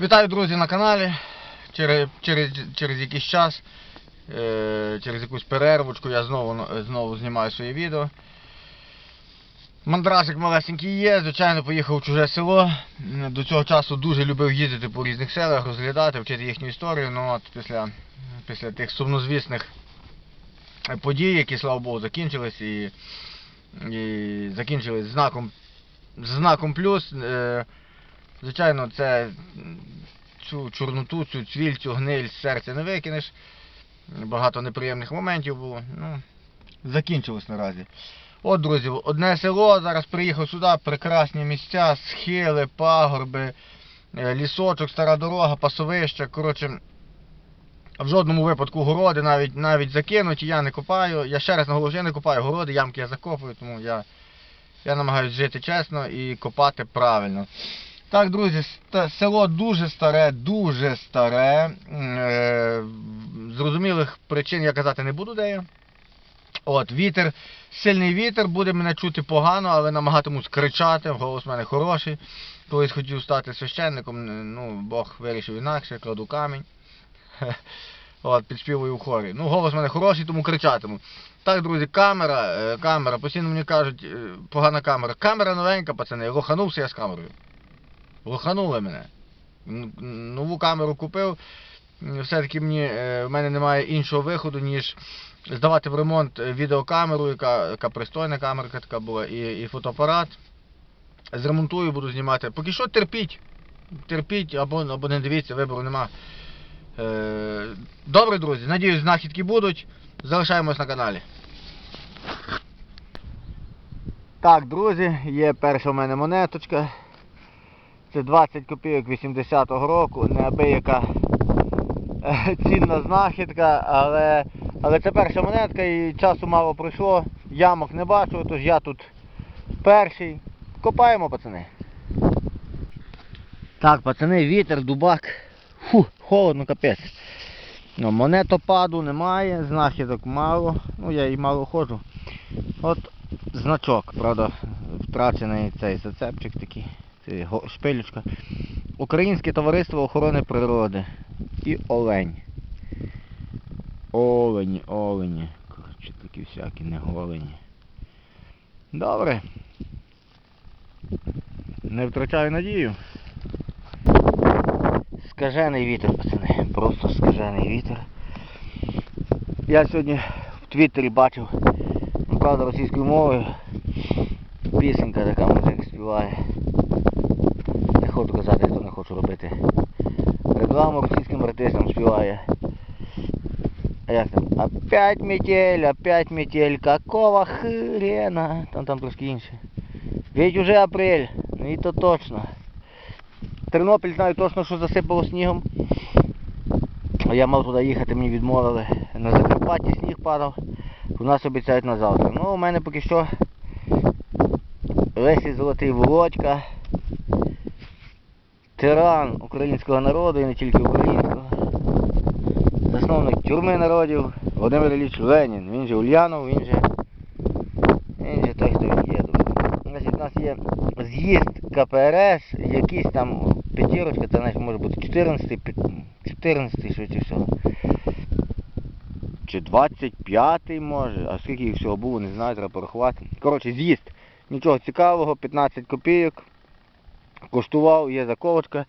Вітаю, друзі, на каналі. Через, через, через якийсь час, е, через якусь перервочку я знову, знову знімаю своє відео. Мандрасик малесенький є, звичайно, поїхав у чуже село. До цього часу дуже любив їздити по різних селах, розглядати, вчити їхню історію. Ну от після, після тих сумнозвісних подій, які, слава Богу, закінчились і, і закінчились знаком, знаком плюс. Е, Звичайно, це цю чорноту, цю цвіль, цю гниль з серця не викинеш. Багато неприємних моментів було. Ну, закінчилось наразі. От, друзі, одне село, зараз приїхав сюди, прекрасні місця, схили, пагорби, е, лісочок, стара дорога, пасовища. Коротше, в жодному випадку городи навіть, навіть закинуті, я не копаю. Я ще раз наголошую, я не копаю городи, ямки я закопую, тому я, я намагаюся жити чесно і копати правильно. Так, друзі, село дуже старе, дуже старе. Е, зрозумілих причин я казати не буду де я. От, вітер, сильний вітер, буде мене чути погано, але намагатимусь кричати, голос в мене хороший. Колись хотів стати священником, ну, Бог вирішив інакше, кладу камінь. От, підспівую в хорі. Ну, голос в мене хороший, тому кричатиму. Так, друзі, камера, е, камера, постійно мені кажуть, е, погана камера. Камера новенька, пацани, лоханувся я з камерою. Лоханули мене. Нову камеру купив. Все-таки мені, е, в мене немає іншого виходу, ніж здавати в ремонт е, відеокамеру, яка, яка пристойна камерка така була, і, і фотоапарат. Зремонтую, буду знімати. Поки що терпіть. Терпіть або, або не дивіться, вибору нема. Е, добре, друзі, надіюсь, знахідки будуть. Залишаємось на каналі. Так, друзі, є перша в мене монеточка. Це 20 копійок 80-го року, неабияка е, цінна знахідка, але, але це перша монетка і часу мало пройшло, ямок не бачу, тож я тут перший. Копаємо, пацани. Так, пацани, вітер, дубак. Фу, холодно капець. Ну, монетопаду немає, знахідок мало. Ну я і мало ходжу. От значок, правда, втрачений цей зацепчик такий. Це шпилючка. Українське товариство охорони природи. І олень. Олені, олені. Коротше, такі всякі не голені. Добре. Не втрачаю надію. Скажений вітер, пацани. Просто скажений вітер. Я сьогодні в Твіттері бачив, ну, правда, російською мовою. Пісенька така музик співає. Хочу казати, хто не хочу робити. Рекламу російським артистам співає. А як там? Опять метель, опять метель, какого хрена? Там там трошки інше. Ведь уже апрель, ну і то точно. Тернопіль знаю точно, що засипало снігом. Я мав туди їхати, мені відмовили. На Закарпатті сніг падав. У нас обіцяють на завтра. Ну, у мене поки що Лесі Золотий Володька. Тиран українського народу і не тільки українського. Засновник тюрми народів Володимир Ілліч Ленін. Він же Ульянов, він же. Він же той, хто є. Значить, у нас є з'їзд КПРС, якийсь там п'ятірочка, це значить може бути 14, 14 швидше всього. Чи 25 може, а скільки їх всього було, не знаю, треба порахувати. Коротше, з'їзд. Нічого цікавого, 15 копійок. Коштував, є заковочка.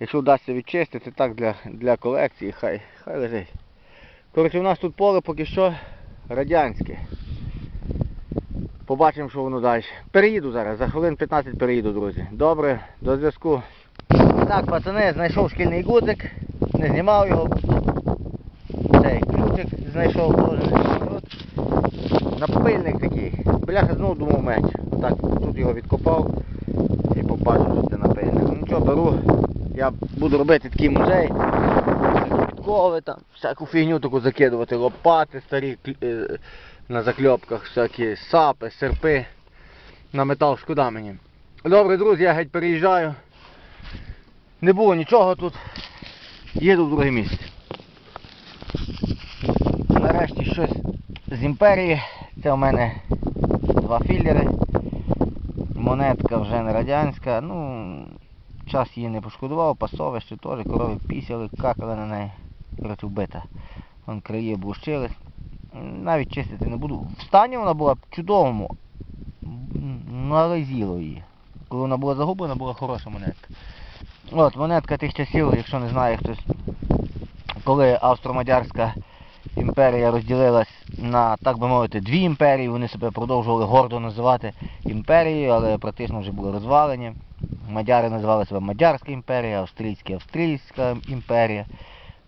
Якщо вдасться відчистити, так для, для колекції, хай, хай лежить. Коротше, у нас тут поле поки що радянське. Побачимо, що воно далі. Переїду зараз, за хвилин 15 переїду, друзі. Добре, до зв'язку. Так, пацани, знайшов шкільний гудзик, не знімав його. Цей ключик знайшов Напильник такий. Бляха знову думав меч. Отак, тут його відкопав і побачив, що це напильник. Ну нічого, беру. Я буду робити такий музей. Підкови там, всяку фігню таку закидувати, лопати старі е, на закльопках, всякі сапи, серпи. На метал шкода мені. Добре, друзі, я геть переїжджаю. Не було нічого тут. Їду в друге місце. Нарешті щось з імперії. Це у мене два філери. Монетка вже не радянська. Ну, час її не пошкодував, пасовище теж, корови пісяли, какали на неї. Коротше, вбита. Вон краї блущили. Навіть чистити не буду. В стані вона була в чудовому. М, її. Коли вона була загублена, була хороша монетка. От, монетка тих часів, якщо не знає хтось, коли Австро-Мадярська імперія розділилась на, так би мовити, дві імперії, вони себе продовжували гордо називати імперією, але практично вже були розвалені. Мадяри називали себе Мадярська імперія, австрійська Австрійська імперія.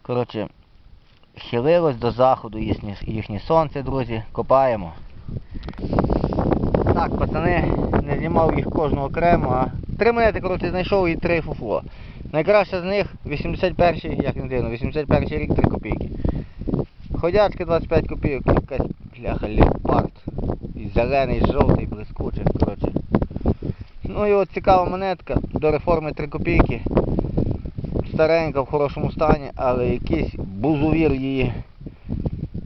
Коротше, хилилось до заходу їхнє, їхнє сонце, друзі. Копаємо. Так, пацани, не знімав їх кожного окремо, а три монети, коротше, знайшов і три фуфло. Найкраще з них 81-й, як не дивно, 81-й рік 3 копійки. Ходячки 25 копійок, якась бляха леопард. І зелений, жовтий, блискучий, коротше. Ну і от цікава монетка, до реформи 3 копійки. Старенька, в хорошому стані, але якийсь бузувір її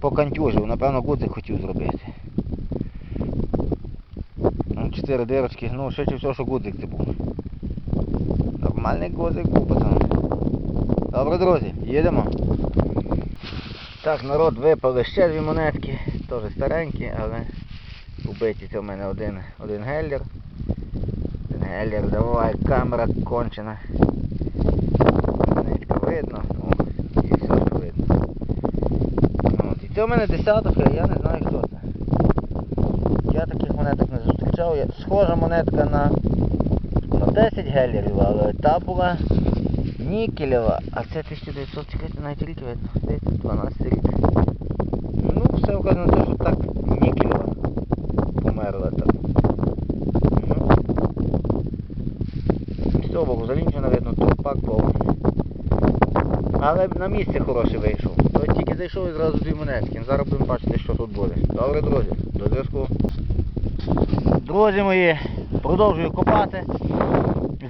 покантюжив. Напевно, гудзик хотів зробити. Ну, Чотири дирочки, ну швидше всього, що гудзик це був. Нормальний гудзик був, пацан. Добре, друзі, їдемо. Так, народ, випали ще дві монетки, теж старенькі, але убиті це в мене один, один геллер. Один геллер, давай, камера кончена. Нитка видно, о, і все ж видно. От, і це у мене десятка, я не знаю хто це. Я таких монеток не зустрічав. Схожа монетка на, на 10 геллерів, але та була нікелева, а це 1900, чекайте, навіть рік видно, 12 рік. Ну, все вказано на те, що так нікелева померла так. Ну. З цього боку залінчено видно, тропак повний. Але на місце хороше вийшов. То тільки зайшов і зразу дві монетки. Зараз будемо бачити, що тут буде. Добре, друзі, до зв'язку. Друзі мої, продовжую копати.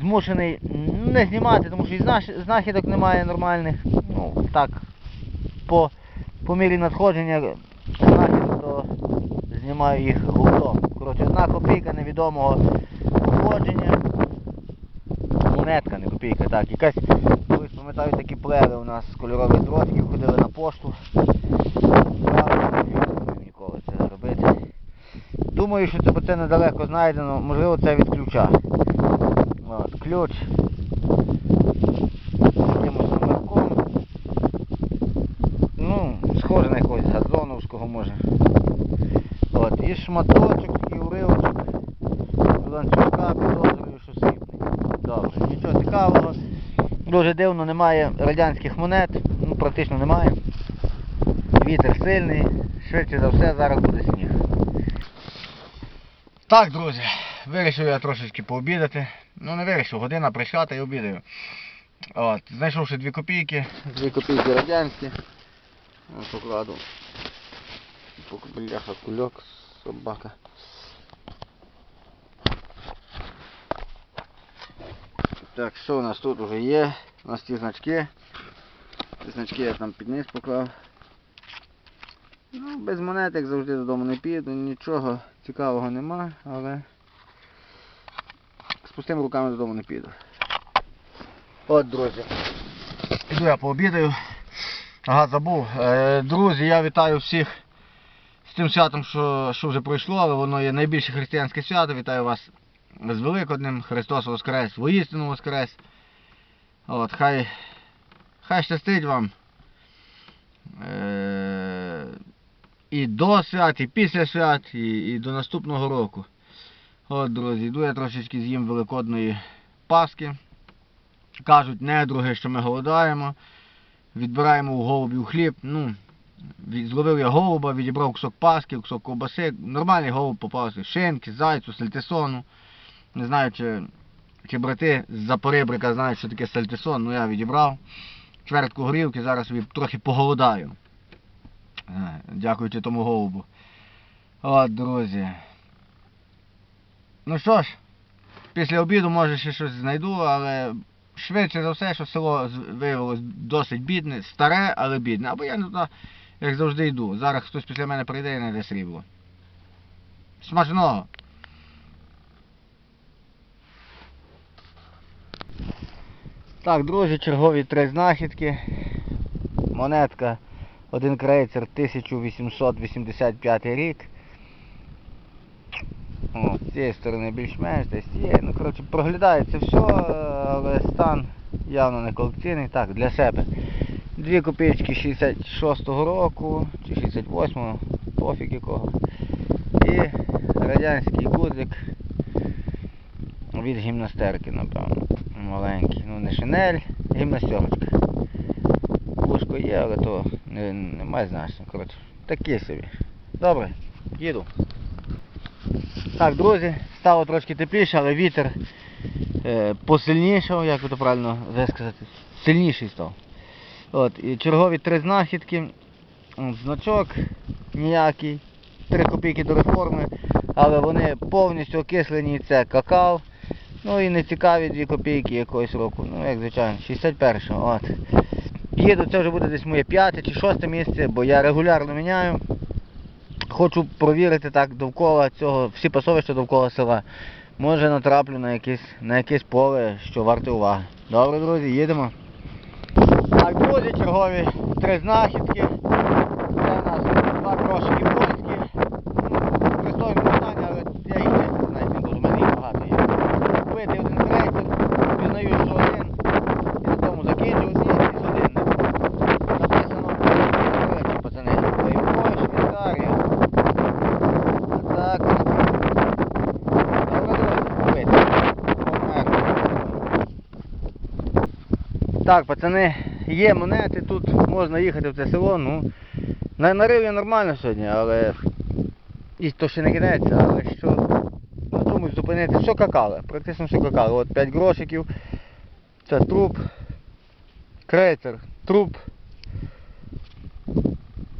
Змушений не знімати, тому що і знахідок немає нормальних. Ну, так, по, по мірі надходження знахідок, то знімаю їх гуртом. Коротше, одна копійка невідомого походження. Монетка, не копійка, так. Якась, колись пам'ятаю, такі плеви у нас з кольорових дротиків ходили на пошту. Думаю, що це, бо це недалеко знайдено, можливо це від ключа. Ключ. Якимось номерком. Ну, схоже на якогось газоновського може. От, і шматочок, такий уривочок. Ланцюжка, підозрюю, що срібний. Добре, нічого цікавого. Дуже дивно, немає радянських монет, ну практично немає. Вітер сильний, швидше за все зараз буде сніг. Так, друзі, вирішив я трошечки пообідати. Ну не вирішив, година прийшла та й обідаю. От, знайшовши дві копійки. Дві копійки радянські. Ось покладу. Бляха, кульок, собака. Так, що у нас тут уже є? У нас ці значки. Ці значки я там під низ поклав. Ну, без монет, як завжди, додому не піду, нічого цікавого нема, але пустими руками додому не піду. От, друзі. Іду я пообідаю. Ага, забув. Е, друзі, я вітаю всіх з тим святом, що, що вже пройшло, але воно є найбільше християнське свято. Вітаю вас з Великоднем. Христос Воскрес, воістину Воскрес. От, хай, хай щастить вам. Е, і до свят, і після свят, і, і до наступного року. От, друзі, йду я трошечки з'їм великодної паски. Кажуть недруги, що ми голодаємо. Відбираємо у голубів хліб. Ну, зловив я голуба, відібрав кусок паски, кусок ковбаси. Нормальний голуб попався. Шинки, зайцю, сальтисону. Не знаю, чи, чи брати з Запорибрика знають, що таке сальтисон, ну я відібрав. Чвертку горілки, зараз собі трохи поголодаю. Е, Дякуючи тому голубу. От, друзі. Ну що ж, після обіду може ще щось знайду, але швидше за все, що село виявилось досить бідне, старе, але бідне. Або я туди, як завжди йду. Зараз хтось після мене прийде і знайде срібло. Смачного! Так, друзі, чергові три знахідки. Монетка, один крейцер 1885 рік. З цієї сторони більш-менш, десь є. Ну, коротше, проглядається все, але стан явно не колекційний. Так, для себе. Дві копійки 66-го року чи 68-го, пофіг якого. І радянський гудзик від гімнастерки, напевно. Маленький. Ну не шинель, гімнастерочка. Пушко є, але то не, не значення. Коротше, такі собі. Добре, їду. Так, друзі, стало трошки тепліше, але вітер е, посильнішав, як то правильно сказати, сильніший став. От, і чергові три знахідки. Значок ніякий, 3 копійки до реформи, але вони повністю окислені, це какао. Ну і не цікаві 2 копійки якогось року. Ну, як звичайно, 61-го. От. Їду, це вже буде десь моє п'яте чи шосте місце, бо я регулярно міняю. Хочу провірити так довкола цього, всі пасовища довкола села. Може натраплю на якесь, на якесь поле, що варте уваги. Добре, друзі, їдемо. Так, друзі, чергові три знахідки. Це у нас два крошики польські. Ну, Пристойні питання, але я їх не навіть не буду, в мене їх багато є. Купити один крейсер, пізнаю, що один, і на тому закінчив, і якийсь один. Написано, коротше, пацани, Леймо, Швейцарія. А так, добре, друзі, купити. Померли. Так, пацани, є монети, тут можна їхати в це село, ну. На, нарив я нормально сьогодні, але і то ще не кінець, але що на чомусь зупинити, все какали, практично все какали. От 5 грошиків, це труп, крейцер, труп,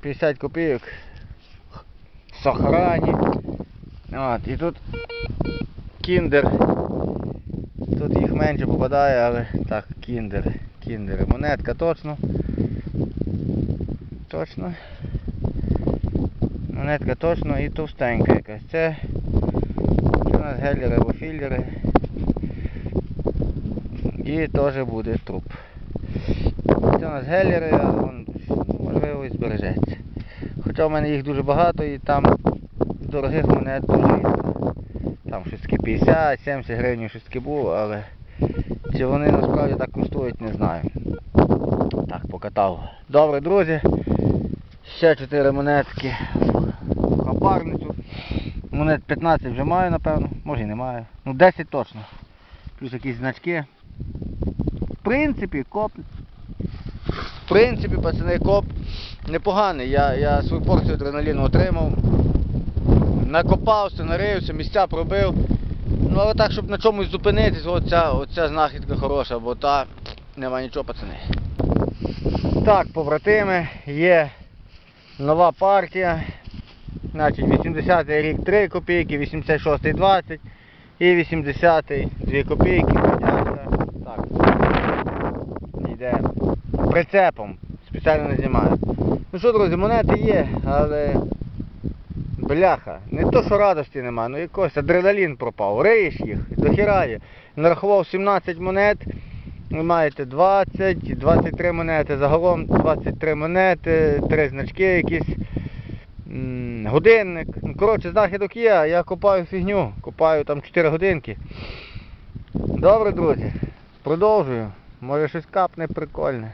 50 копійок, сохрані. От, і тут кіндер. Тут їх менше попадає, але так, кіндер. Кіндери. Монетка точно. Точно. Монетка точно і товстенька якась. Це, це у нас геллери або філлери. І теж буде труп. Це у нас геллери, але він, можливо і збережеться. Хоча в мене їх дуже багато і там дорогих монет дуже. Там щось таке 50, 70 гривень щось було, але чи вони насправді так коштують, не знаю. Так, покатав. Добре, друзі. Ще 4 монетки. в Хабарницю. Монет 15 вже маю, напевно. Може і не маю. Ну 10 точно. Плюс якісь значки. В принципі, коп. В принципі, пацани, коп непоганий. Я, я свою порцію адреналіну отримав. Накопався, нарився, місця пробив. Ну але так, щоб на чомусь зупинитись, оця, оця знахідка хороша, бо та нема нічого, пацани. Так, побратими, є нова партія. Значить 80-й рік 3 копійки, 86-й 20 і 80-й 2 копійки. Так. Йде прицепом. Спеціально не знімаю. Ну що, друзі, монети є, але Бляха, не то, що радості нема, ну якось адреналін пропав. Риєш їх, дохірає. Нарахував 17 монет, ви маєте 20, 23 монети, загалом 23 монети, 3 значки якісь, годинник. Ну, коротше, знахідок є, я копаю фігню, копаю там 4 годинки. Добре, друзі, продовжую. Може щось капне прикольне.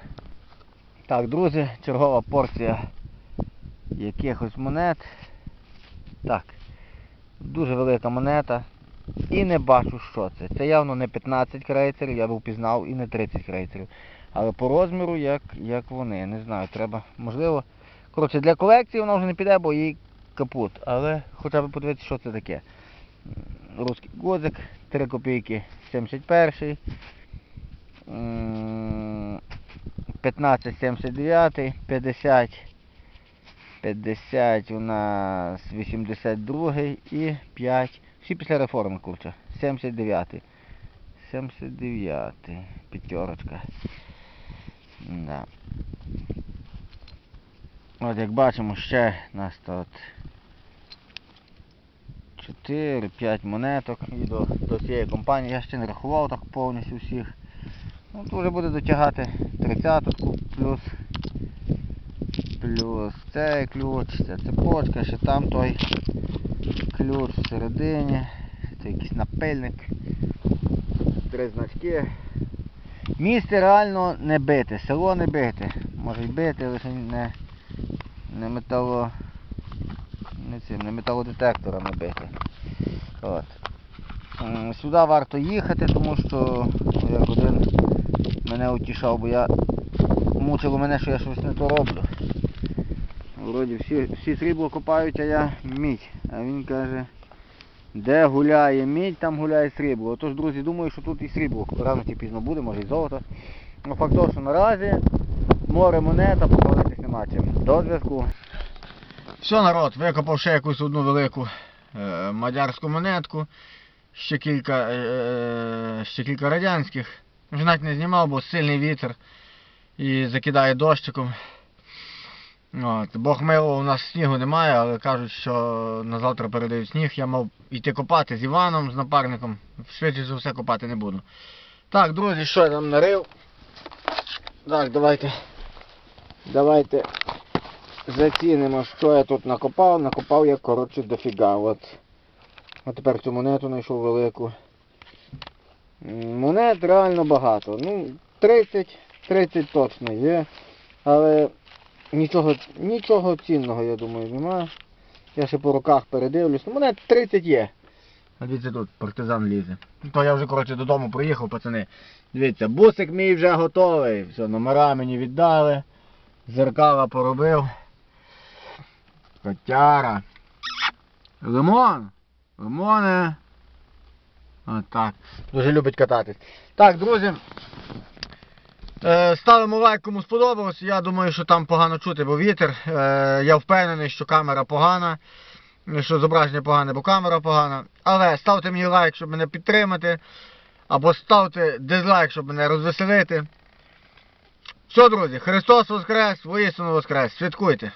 Так, друзі, чергова порція якихось монет. Так. Дуже велика монета. І не бачу, що це. Це явно не 15 крейцерів, я б впізнав, і не 30 крейцерів. Але по розміру, як, як вони, не знаю, треба, можливо. Коротше, для колекції вона вже не піде, бо їй капут. Але хоча б подивитися, що це таке. Руський гудзик, 3 копійки 71. м, 15,79, 50. 50 у нас 82 і 5. Всі після реформи курча. 79. 79. П'ятерочка. Да. От як бачимо, ще нас тут 4-5 монеток і до, до цієї компанії. Я ще не рахував так повністю всіх. Ну, тут вже буде дотягати 30 плюс. Плюс цей ключ, ця цепочка, ще там той ключ всередині. Це якийсь напильник. Три значки. Місце реально не бите, село не бите. Може й бити, лише не, не метало. Не цим, не металодетектором не бити. От. Сюди варто їхати, тому що ну, як один мене утішав, бо я мучило мене, що я щось не то роблю. Вроді всі, всі срібло копають, а я мідь. А він каже, де гуляє мідь, там гуляє срібло. Отож, друзі, думаю, що тут і срібло рано чи пізно буде, може і золото. Ну факт що наразі море монета, похвалитись нема чим. До зв'язку. Все, народ, викопав ще якусь одну велику е, мадярську монетку, ще кілька, е, е, ще кілька радянських. Вже навіть не знімав, бо сильний вітер і закидає дощиком. От. Бог мило, у нас снігу немає, але кажуть, що на завтра передають сніг. Я мав йти копати з Іваном, з напарником. Швидше за все копати не буду. Так, друзі, що я там нарив? Так, давайте. Давайте зацінимо, що я тут накопав. Накопав я, коротше, дофіга. От. От тепер цю монету знайшов велику. Монет реально багато. Ну, 30, 30 точно є. Але нічого, нічого цінного, я думаю, немає. Я ще по руках передивлюсь. Ну, монет 30 є. А дивіться тут, партизан лізе. То я вже, коротше, додому приїхав, пацани. Дивіться, бусик мій вже готовий. Все, номера мені віддали. Зеркала поробив. Котяра. Лимон. Лимоне. Отак. Дуже любить кататись. Так, друзі. Е, ставимо лайк, кому сподобалось. Я думаю, що там погано чути, бо вітер. Е, я впевнений, що камера погана. Що зображення погане, бо камера погана. Але ставте мені лайк, щоб мене підтримати. Або ставте дизлайк, щоб мене розвеселити. Все, друзі, Христос Воскрес, воістину Воскрес. Святкуйте.